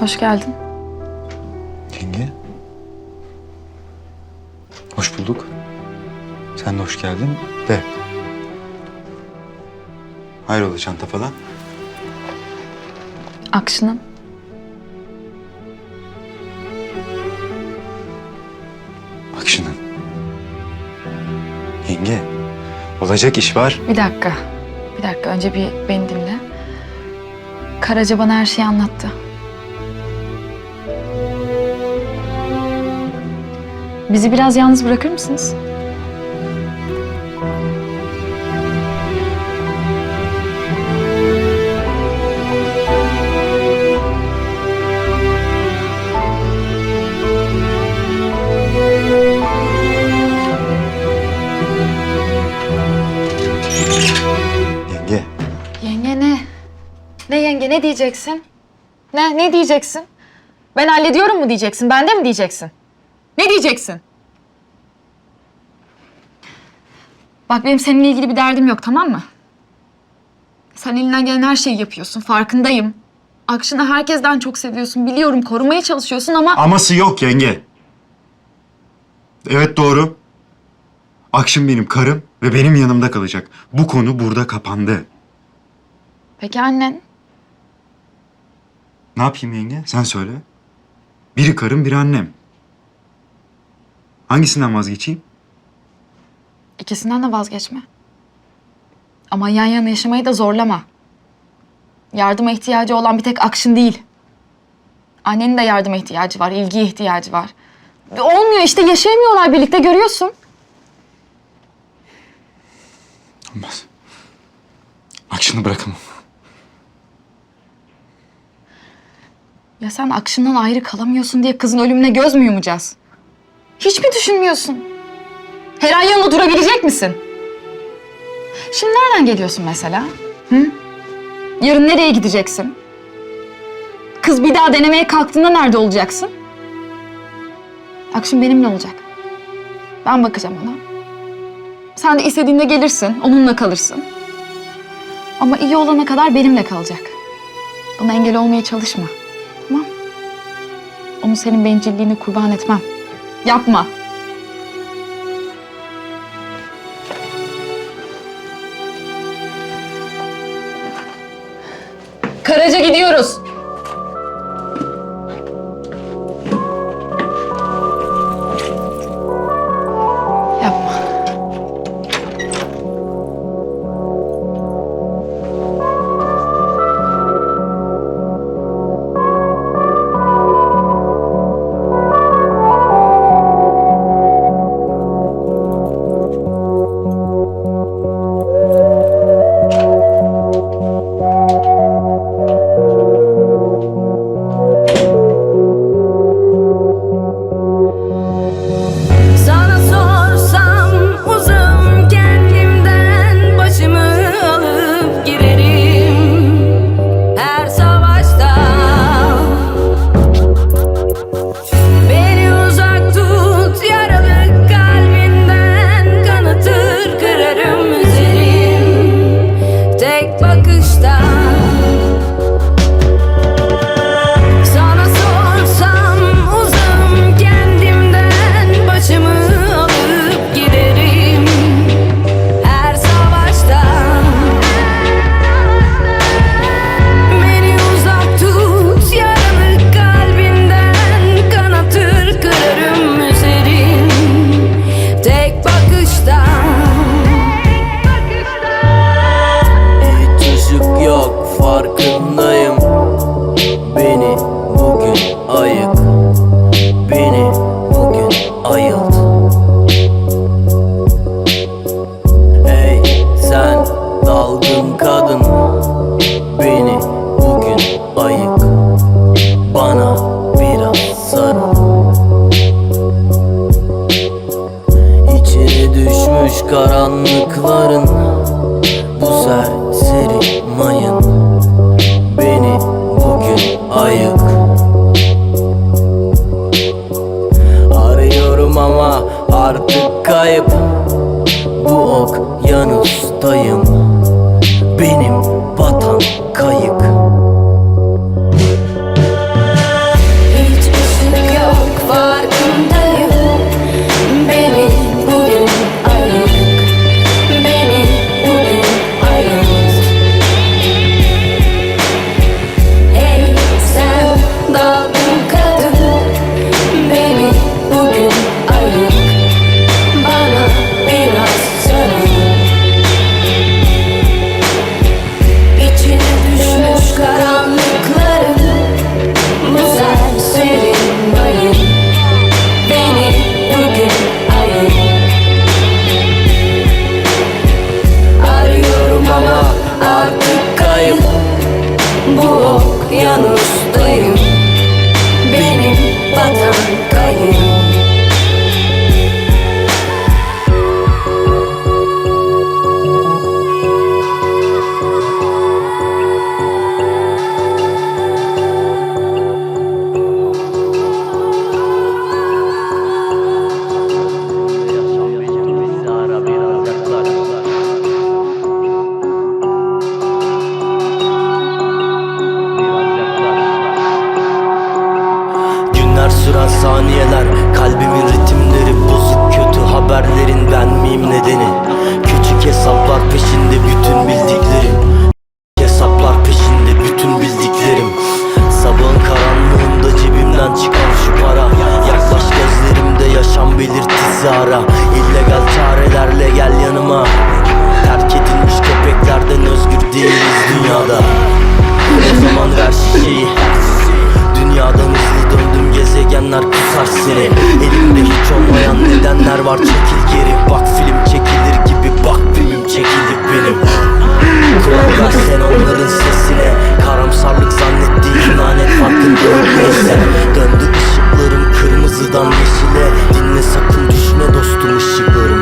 Hoş geldin. Yenge. Hoş bulduk. Sen de hoş geldin de. Hayrola çanta falan? Akşın'ım. Akşının. Yenge. Olacak iş var. Bir dakika. Bir dakika. Önce bir beni dinle. Karaca bana her şeyi anlattı. Bizi biraz yalnız bırakır mısınız? Yenge. Yenge ne? Ne yenge ne diyeceksin? Ne? Ne diyeceksin? Ben hallediyorum mu diyeceksin? Bende mi diyeceksin? Ne diyeceksin? Bak benim seninle ilgili bir derdim yok tamam mı? Sen elinden gelen her şeyi yapıyorsun. Farkındayım. Akşını herkesten çok seviyorsun. Biliyorum korumaya çalışıyorsun ama... Aması yok yenge. Evet doğru. Akşam benim karım ve benim yanımda kalacak. Bu konu burada kapandı. Peki annen? Ne yapayım yenge? Sen söyle. Biri karım, biri annem. Hangisinden vazgeçeyim? İkisinden de vazgeçme. Ama yan yana yaşamayı da zorlama. Yardıma ihtiyacı olan bir tek Akşin değil. Annenin de yardıma ihtiyacı var, ilgiye ihtiyacı var. Olmuyor işte yaşayamıyorlar birlikte görüyorsun. Olmaz. Akşını bırakamam. Ya sen Akşin'den ayrı kalamıyorsun diye kızın ölümüne göz mü yumacağız? Hiç mi düşünmüyorsun? Her an yanında durabilecek misin? Şimdi nereden geliyorsun mesela? Hı? Yarın nereye gideceksin? Kız bir daha denemeye kalktığında nerede olacaksın? Akşin benimle olacak. Ben bakacağım ona. Sen de istediğinde gelirsin, onunla kalırsın. Ama iyi olana kadar benimle kalacak. Buna engel olmaya çalışma. Tamam? Onu senin bencilliğine kurban etmem. Yapma. İçine düşmüş karanlıkların bu serseri mayın. Beni bugün ayık. Arıyorum ama artık kayıp. Bu okyanustayım. Benim seni. Elimde hiç olmayan nedenler var. Çekil geri. Bak film çekilir gibi. Bak filmim çekildik benim. Kulak versen onların sesine. Karamsarlık zannettiğin lanet farkındalık neyse. Döndü ışıklarım kırmızıdan yeşile. Dinle sakın düşme dostum ışıkların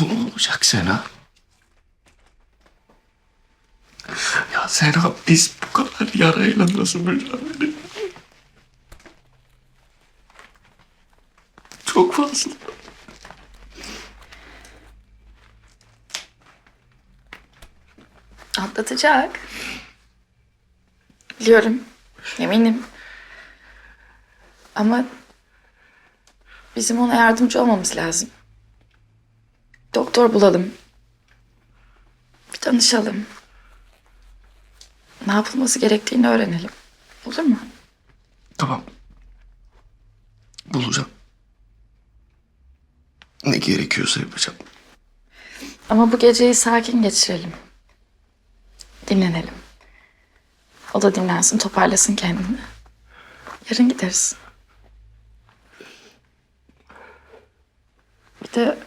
Bu mu olacak Sena? Ya Sena biz bu kadar yarayla nasıl mücadele Çok fazla. Atlatacak. Biliyorum. Eminim. Ama bizim ona yardımcı olmamız lazım. Doktor bulalım. Bir danışalım. Ne yapılması gerektiğini öğrenelim. Olur mu? Tamam. Bulacağım. Ne gerekiyorsa yapacağım. Ama bu geceyi sakin geçirelim. Dinlenelim. O da dinlensin, toparlasın kendini. Yarın gideriz. Bir de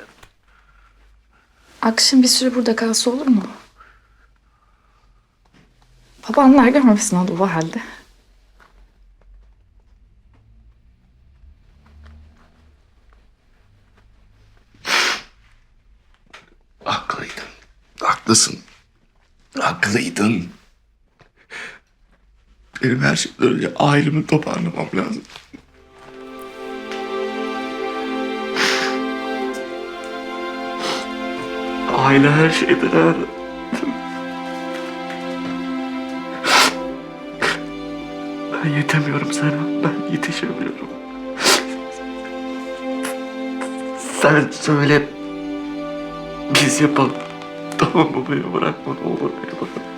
akşam bir süre burada kalsa olur mu? Babanlar görmesin onu bu halde. Haklıydın. Haklısın. Haklıydın. Benim her şeyden önce ailemi toparlamam lazım. Aile her şeyden önemli. Ben yetemiyorum sana. Ben yetişemiyorum. Sen söyle. Biz yapalım. Tamam beni bırakma ne olur beni bırakma.